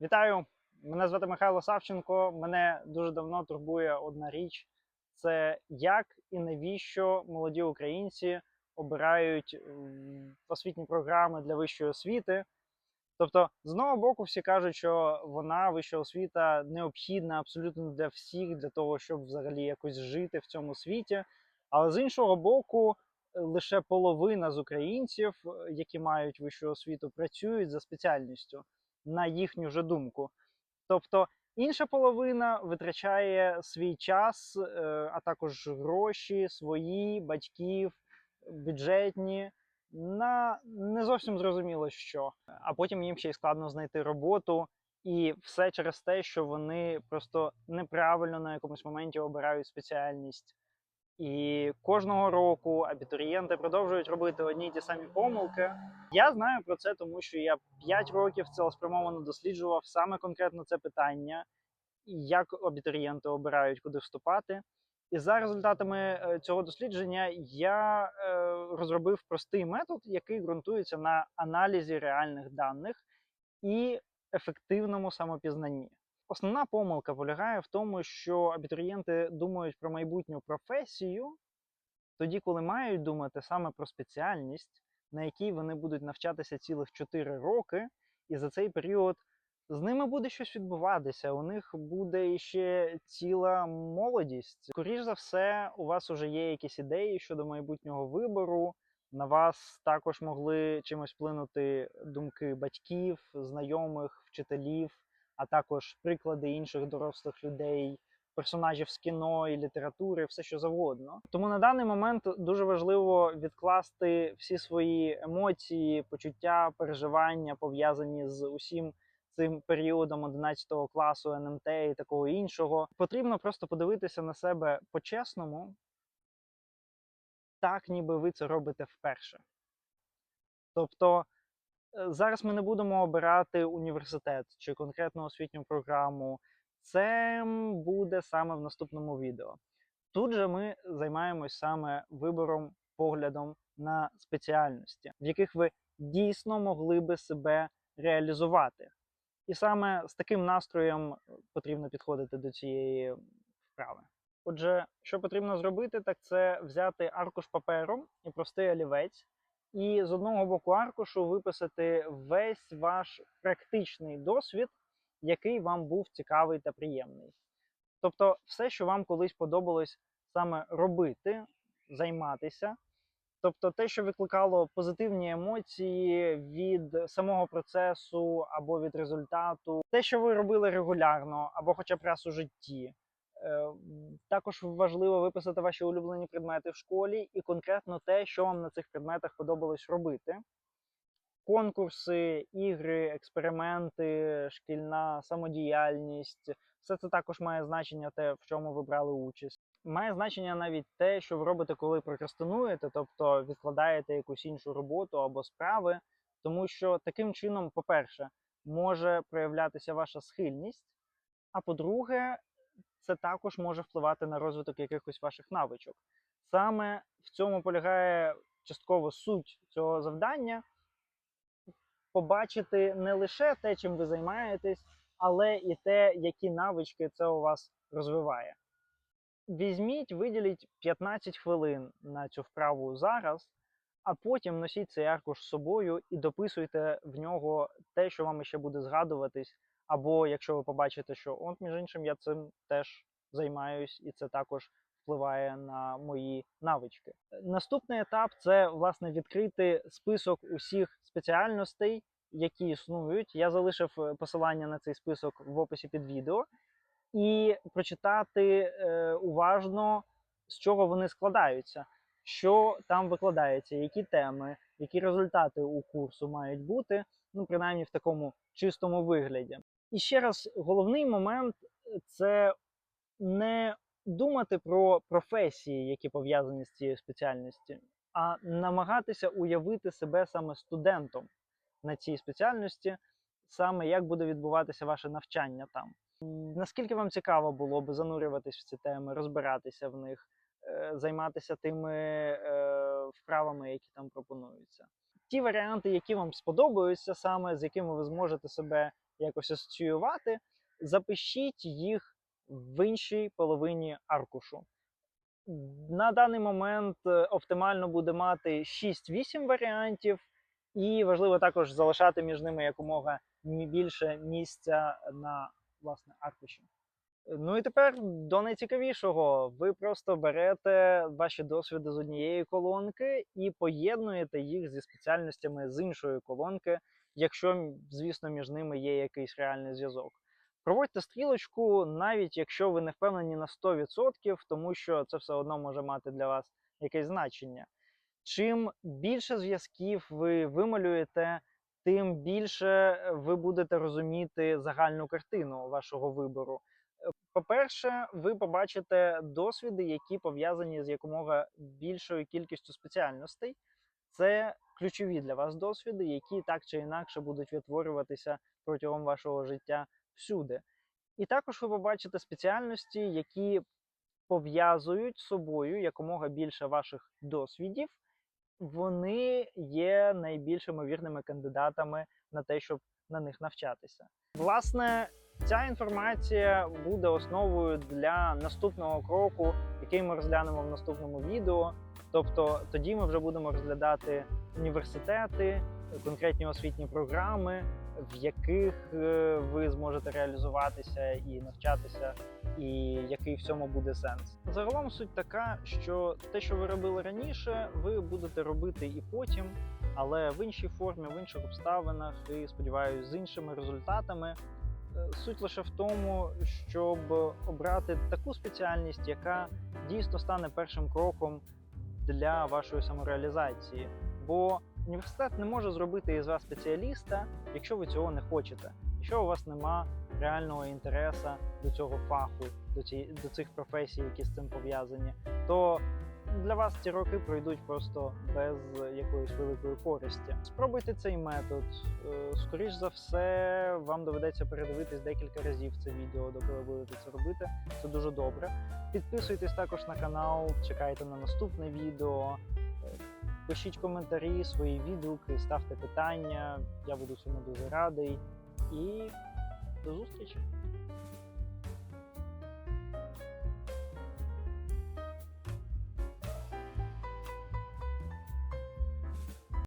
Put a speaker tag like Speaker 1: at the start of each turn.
Speaker 1: Вітаю! Мене звати Михайло Савченко. Мене дуже давно турбує одна річ: це як і навіщо молоді українці обирають освітні програми для вищої освіти. Тобто, з одного боку, всі кажуть, що вона вища освіта необхідна абсолютно для всіх, для того, щоб взагалі якось жити в цьому світі. Але з іншого боку, е, лише половина з українців, е, які мають вищу освіту, працюють за спеціальністю на їхню же думку. Тобто інша половина витрачає свій час, е, а також гроші свої, батьків, бюджетні на не зовсім зрозуміло що. А потім їм ще й складно знайти роботу. І все через те, що вони просто неправильно на якомусь моменті обирають спеціальність. І кожного року абітурієнти продовжують робити одні й ті самі помилки. Я знаю про це, тому що я 5 років цілеспрямовано досліджував саме конкретно це питання, як абітурієнти обирають, куди вступати. І за результатами е, цього дослідження я е, розробив простий метод, який ґрунтується на аналізі реальних даних і ефективному самопізнанні. Основна помилка полягає в тому, що абітурієнти думають про майбутню професію, тоді, коли мають думати саме про спеціальність, на якій вони будуть навчатися цілих 4 роки, і за цей період з ними буде щось відбуватися. У них буде ще ціла молодість. Скоріш за все, у вас вже є якісь ідеї щодо майбутнього вибору. На вас також могли чимось вплинути думки батьків, знайомих, вчителів, а також приклади інших дорослих людей, персонажів з кіно і літератури, все що завгодно. Тому на даний момент дуже важливо відкласти всі свої емоції, почуття, переживання пов'язані з усім цим періодом 11 класу НМТ і такого іншого. Потрібно просто подивитися на себе по-чесному, так ніби ви це робите вперше. Тобто зараз ми не будемо обирати університет чи конкретну освітню програму. Це буде саме в наступному відео. Тут же ми займаємось саме вибором, поглядом на спеціальності, в яких ви дійсно могли би себе реалізувати. І саме з таким настроєм е, потрібно підходити до цієї вправи. Отже, що потрібно зробити, так це взяти аркуш паперу і простий олівець, і з одного боку аркушу виписати весь ваш практичний досвід, який вам був цікавий та приємний. Тобто, все, що вам колись подобалось саме робити, займатися. Тобто те, що викликало позитивні емоції від самого процесу або від результату, те, що ви робили регулярно, або хоча б раз у житті. Е, Також важливо виписати ваші улюблені предмети в школі і конкретно те, що вам на цих предметах подобалось робити. Конкурси, ігри, експерименти, шкільна самодіяльність все це також має значення те, в чому ви брали участь. Має значення навіть те, що ви робите, коли прокрастинуєте, тобто відкладаєте якусь іншу роботу або справи, тому що таким чином, по-перше, може проявлятися ваша схильність, а по-друге, це також може впливати на розвиток якихось ваших навичок. Саме в цьому полягає частково суть цього завдання побачити не лише те, чим ви займаєтесь, але і те, які навички це у вас розвиває. Візьміть, виділіть 15 хвилин на цю вправу зараз, а потім носіть цей аркуш з собою і дописуйте в нього те, що вам ще буде згадуватись. Або якщо ви побачите, що от, між іншим, я цим теж займаюсь, і це також впливає на мої навички. Наступний етап це власне відкрити список усіх спеціальностей, які існують. Я залишив е, посилання на цей список в описі під відео, і прочитати е, уважно, з чого вони складаються, що там викладається, які теми, які результати у курсу мають бути, ну принаймні в такому чистому вигляді. І ще раз, головний момент е, це не думати про професії, які пов'язані з цією спеціальністю, а намагатися уявити себе саме студентом на цій спеціальності, саме як буде відбуватися ваше навчання там. Наскільки вам цікаво було би занурюватись в ці теми, розбиратися в них, е, займатися тими е, вправами, які там пропонуються? Ті варіанти, які вам сподобаються, саме з якими ви зможете себе якось асоціювати, запишіть їх в іншій половині аркушу. На даний момент е, оптимально буде мати 6-8 варіантів, і важливо також залишати між ними якомога більше місця на власне аркуші. Ну і тепер до найцікавішого. Ви просто берете ваші досвіди з однієї колонки і поєднуєте їх зі спеціальностями з іншої колонки, якщо, звісно, між ними є якийсь реальний зв'язок. Проводьте стрілочку, навіть якщо ви не впевнені на 100%, тому що це все одно може мати для вас якесь значення. Чим більше зв'язків ви вималюєте, тим більше ви будете розуміти загальну картину вашого вибору. Е, По-перше, ви побачите досвіди, які пов'язані з якомога більшою кількістю спеціальностей. Це ключові для вас досвіди, які так чи інакше будуть відтворюватися протягом вашого життя всюди. І також ви побачите спеціальності, які пов'язують з собою якомога більше ваших досвідів. Вони є найбільш ймовірними кандидатами на те, щоб на них навчатися. Власне, ця інформація буде основою для наступного кроку, який ми розглянемо в наступному відео. Тобто тоді ми вже будемо розглядати університети, конкретні освітні програми, в яких е, ви зможете реалізуватися і навчатися, і який в цьому буде сенс. Загалом суть така, що те, що ви робили раніше, ви будете робити і потім, але в іншій формі, в інших обставинах, і сподіваюся, з іншими результатами. Е, Суть лише в тому, щоб обрати таку спеціальність, яка дійсно стане першим кроком для вашої самореалізації. Бо університет не може зробити із вас спеціаліста, якщо ви цього не хочете, якщо у вас нема реального інтересу до цього фаху, до, ці, до цих професій, які з цим пов'язані, то для вас ці роки пройдуть просто без якоїсь великої користі. Спробуйте цей метод. Е, Скоріш за все, вам доведеться передивитись декілька разів це відео, доки ви будете це робити. Це дуже добре. Підписуйтесь також на канал, чекайте на наступне відео. Е, Пишіть коментарі, свої відгуки, ставте питання. Я буду цьому дуже радий. І до зустрічі!